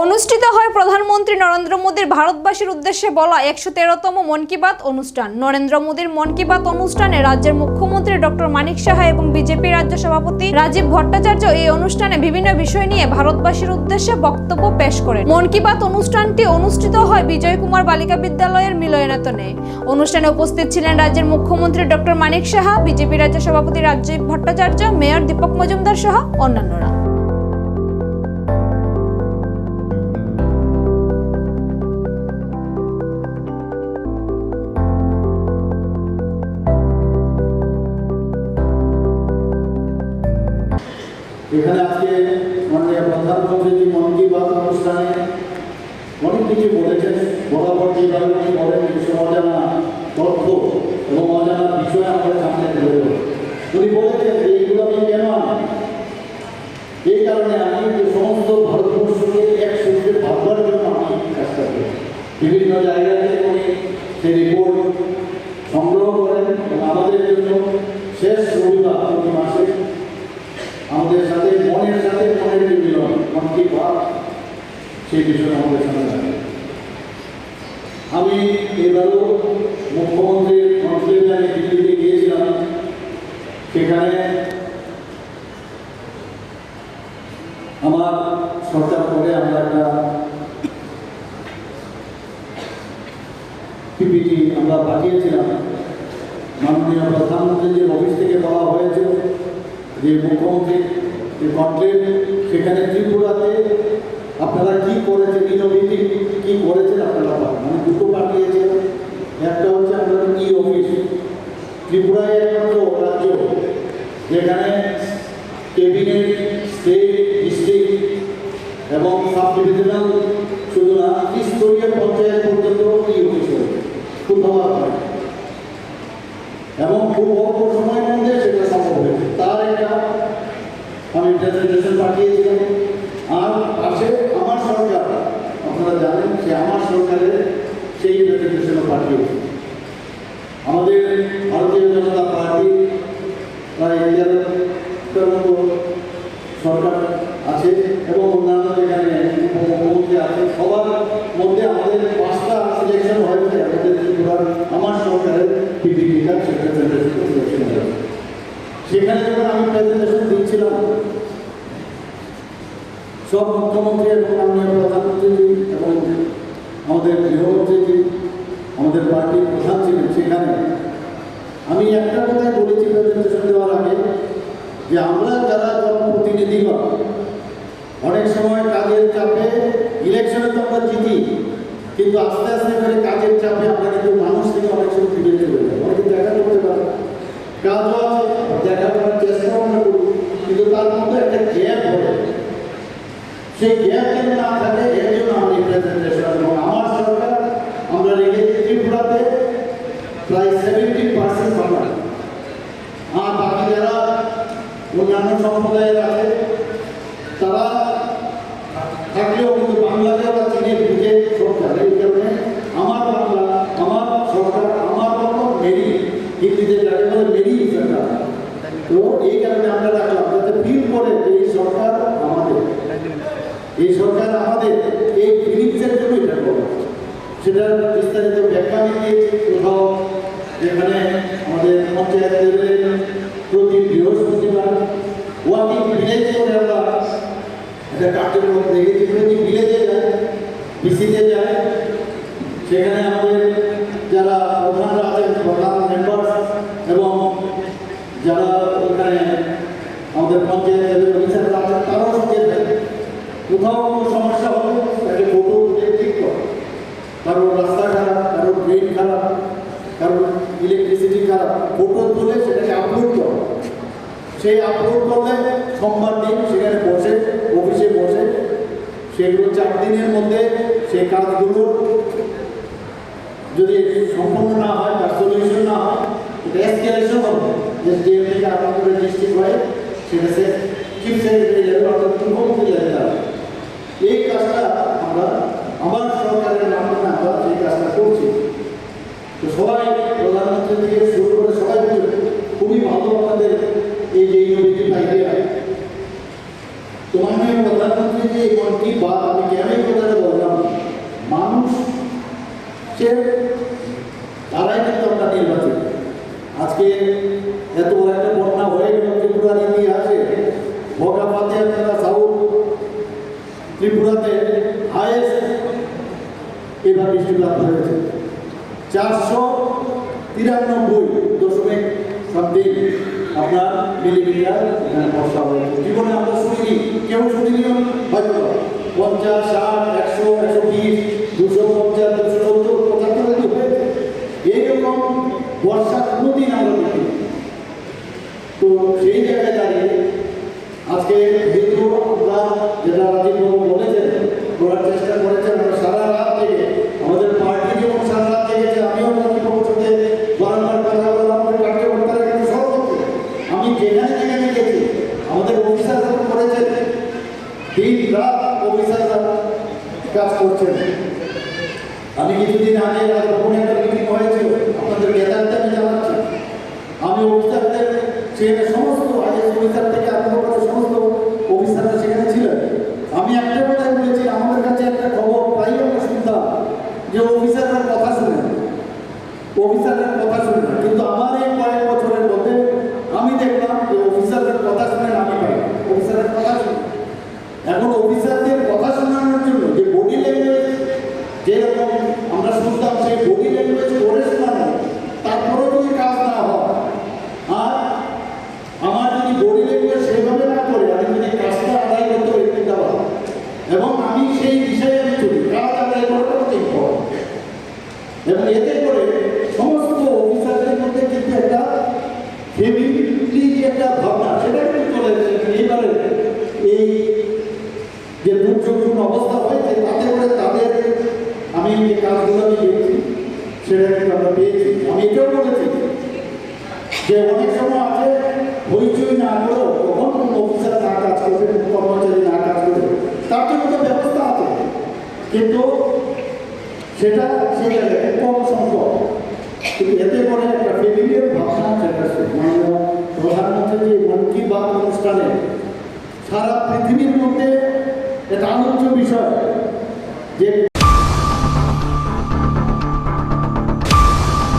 অনুষ্ঠিত হয় প্রধানমন্ত্রী নরেন্দ্র মোদীর ভারতবাসীর উদ্দেশ্যে বলা একশো তেরোতম মন কি বাত অনুষ্ঠান। নরেন্দ্র মোদীর মন কি বাত অনুষ্ঠানে রাজ্যের মুখ্যমন্ত্রী ডক্টর মানিক সাহা এবং বিজেপি রাজ্য সভাপতি রাজীব ভট্টাচার্য এই অনুষ্ঠানে বিভিন্ন বিষয় নিয়ে ভারতবাসীর উদ্দেশ্যে বক্তব্য পেশ করেন। মন কি বাত অনুষ্ঠানটি অনুষ্ঠিত হয় বিজয় কুমার বালিকা বিদ্যালয়ের মিলনায়তনে। অনুষ্ঠানে উপস্থিত ছিলেন রাজ্যের মুখ্যমন্ত্রী ডক্টর মানিক সাহা, বিজেপি রাজ্য সভাপতি রাজীব ভট্টাচার্য, মেয়র দীপক মজুমদার সহ অন্যান্যরা। কিছু বলেছেন বরাবর যেভাবে উনি বলেন কিছু অজানা তথ্য এবং অজানা বিষয় আমাদের সামনে তুলে ধরে উনি বলেছেন যে এইগুলো আমি কেন এই কারণে আমি যে সমস্ত ভারতবর্ষকে এক সূত্রে ভাববার জন্য আমি চেষ্টা করি। বিভিন্ন জায়গা থেকে উনি সেই রিপোর্ট সংগ্রহ করেন আমাদের জন্য শেষ রবিবার প্রতি মাসে আমাদের সাথে মনের সাথে মনের যে মিলন, মন কি বাত, সেই বিষয়ে আমাদের সামনে আমি এবারও মুখ্যমন্ত্রীর মন্ত্রীর আমি দিল্লিতে গিয়েছিলাম। সেখানে আমার সরকার করে আমরা একটা পিপিটি আমরা পাঠিয়েছিলাম। মাননীয় প্রধানমন্ত্রীর অফিস থেকে বলা হয়েছে যে, মুখ্যমন্ত্রী যে কমপ্লেন সেখানে ত্রিপুরাতে আপনারা কি করেছেন? ইনোভেটিভ কি করেছেন আপনারা পাবেন মানে দুটো পাঠিয়েছে একটা হচ্ছে আপনাদের ই অফিস ত্রিপুরায় একমাত্র রাজ্য, যেখানে ক্যাবিনেট স্টেট ডিস্ট্রিক্ট এবং সাব ডিভিশনাল শুধু না ত্রিস্তরীয় পঞ্চায়েত পর্যন্ত ই অফিস রয়েছে। কোথাও আর হয়। না। এবং খুব অল্প সময়ের মধ্যে সেটা সম্ভব হয়েছে। তার একটা আমি প্রেজেন্টেশন পাঠিয়েছিলাম। সরকার, আপনারা জানেন যে আমার সরকারের সেই প্রেজেন্টেশনও পাঠিয়েছে। আমাদের ভারতীয় জনতা পার্টি মতো সরকার আছে এবং অন্যান্য যেখানে উপমুখ্যমন্ত্রী আছে সবার মধ্যে আমাদের পাঁচটা সিলেকশন হয়েছে। আমাদের ত্রিপুরার আমার সরকারের পিডিপিটা সেখানে যখন আমি প্রেজেন্টেশন দিচ্ছিলাম সব মুখ্যমন্ত্রী এবং মাননীয় প্রধানমন্ত্রীজি এবং আমাদের গৃহমন্ত্রীজি আমাদের পার্টির প্রধান ছিলেন সেখানে। আমি একটা কথাই বলেছি প্রেজেন্টেশন দেওয়ার আগে, যে আমরা যারা জনপ্রতিনিধি অনেক সময় কাজের চাপে ইলেকশনে তো আমরা জিতি, কিন্তু আস্তে আস্তে করে কাজের চাপে আমরা কিন্তু মানুষ থেকে অনেক সময় ফিরে চলে যাই অনেকে দেখা করতে পারে কাজও আছে দেখা করার চেষ্টাও আমরা করি কিন্তু তার মধ্যে একটা গ্যাপ হয় সেই গ্যাপ যেন না থাকে এর জন্য আমি প্রেজেন্টেশন এবং আমার সরকার আমরা রেখেছি ত্রিপুরাতে প্রায় সেভেন্টি পার্সেন্ট বাংলা আর বাকি যারা অন্যান্য সম্প্রদায়ের আছে তারা থাকলেও কিন্তু বাংলাতে ওরা চিনে বুঝে সরকার এই কারণে আমার বাংলা আমার সরকার আমার মতো মেরি হিন্দিতে যাকে বলে মেরি সরকার তো এই সরকার আমাদের এই ফিলিংসের জন্য এটা করব। সেটার বিস্তারিত ব্যাখ্যা আমি কোথাও, যেখানে আমাদের পঞ্চায়েত লেভেলে প্রতি বৃহস্পতিবার ওয়াকিং ভিলেজ করে আমরা একটা কার্যক্রম দেখেছি। প্রতি ভিলেজে যায়, বিসিতে যায়। সেখানে আমাদের যারা প্রধানরা আছেন, প্রধান মেম্বার এবং যারা ওখানে আমাদের পঞ্চায়েত লেভেল অফিসাররা আছেন তারাও সঙ্গে থাকে কোথাও সমস্যা হলে তাকে ফটো উঠে ঠিক করে। কারোর রাস্তা খারাপ কারোর ড্রেন খারাপ কারোর ইলেকট্রিসিটি খারাপ ফটো তুলে সেটাকে আপলোড করে। সেই আপলোড করলে সোমবার দিন সেখানে বসে অফিসে বসে সেগুলো চার দিনের মধ্যে সেই কাজগুলো যদি সম্পূর্ণ না হয়, তার সলিউশন না হয়, এটা এসকেলেশন হবে। যে ডিএম থেকে আপনাদের ডিস্ট্রিক্ট হয় সেটা সে চিফ সেক্রেটারি লেভেল অর্থাৎ মুখ্যমন্ত্রী লেভেল এই কাজটা আমরা আমার সরকারের মাধ্যমে আমরা এই কাজটা করছি। তো সবাই প্রধানমন্ত্রী থেকে শুরু করে সবাই খুবই ভালো আপনাদের এই যে আইডিয়া তোমার প্রধানমন্ত্রী যে মন কি বাত আমি কেন এই কথাটা বললাম? মানুষ তারাই কিন্তু আমরা নির্বাচিত। আজকে এত বড় একটা ত্রিপুরাতে হায়েস্ট এবার বৃষ্টিপাত হয়েছে। চারশো তিরানব্বই দশমিক সামথিং আপনার মিলিমিটার এখানে বর্ষা হয়েছে। জীবনে আমরা শুনিনি, কেউ শুনিনি, হয়তো পঞ্চাশ, ষাট, একশো একশো বিশ, দুশো পঞ্চাশ, দুশো সত্তর পঁচাত্তর এত হয়েছে। এইরকম বর্ষা কোনোদিন আমরা দেখিনি তো সেই জায়গায় দাঁড়িয়ে আজকে যেহেতু আমরা যেটা রাজীব দিন রাত অফিসাররা কাজ করছেন। আমি কিছুদিন আগে রাজভবনে একটা মিটিং হয়েছিল আপনাদের নেতাদের আমি জানাচ্ছি। আমি অফিসারদের সেখানে সমস্ত আইএস অফিসার থেকে আরম্ভ করে সমস্ত অফিসাররা সেখানে ছিলেন আমি একটা কথাই বলেছি আমাদের কাছে একটা খবর প্রায় আমরা শুনতাম যে অফিসাররা কথা শুনে না। অফিসাররা কথা শুনে না কিন্তু আমার এই কয়েক বছরের মধ্যে আমি দেখলাম যে অফিসারদের কথা শুনে না আমি পাই অফিসারের কথা শুনে এখন অফিসারদের কথা শোনানোর জন্য যে বডি ল্যাঙ্গুয়েজ যেরকম আমরা শুনতাম সেই বডি ল্যাঙ্গুয়েজ করে শোনানো তারপরেও যদি কাজ না হয় আর আমার যদি বডি ল্যাঙ্গুয়েজ সেভাবে না করে আমি যদি কাজটা আদায় করতে পারি দেওয়া এবং আমি সেই বিষয়ে আমি চলি কাজ আদায় করাটা হচ্ছে important। এবং এতে করে সমস্ত অফিসারদের মধ্যে কিন্তু একটা একটা ভাবনা, সেটা কিন্তু চলে এসেছে এইবারে এই যে অবস্থা হয়েছে, তাতে করে তাদের আমি যে কাজগুলো আমি সেটা কিন্তু পেয়েছি। আমি এটাও বলেছি যে অনেক সময় আছে, হইচই না করেও কখন কোনো অফিসার কাজ করবে কর্মচারী না কাজ করবে, তার জন্য তো ব্যবস্থা আছে। কিন্তু সেটা সেই জায়গায় কম সংখ্যক। কিন্তু এতে করে একটা ফেমিলিয়ার ভাবনা যেটা সে মাননীয় প্রধানমন্ত্রী যে মন কি বাত অনুষ্ঠানে সারা পৃথিবীর মধ্যে এটা আলোচ্য বিষয় যে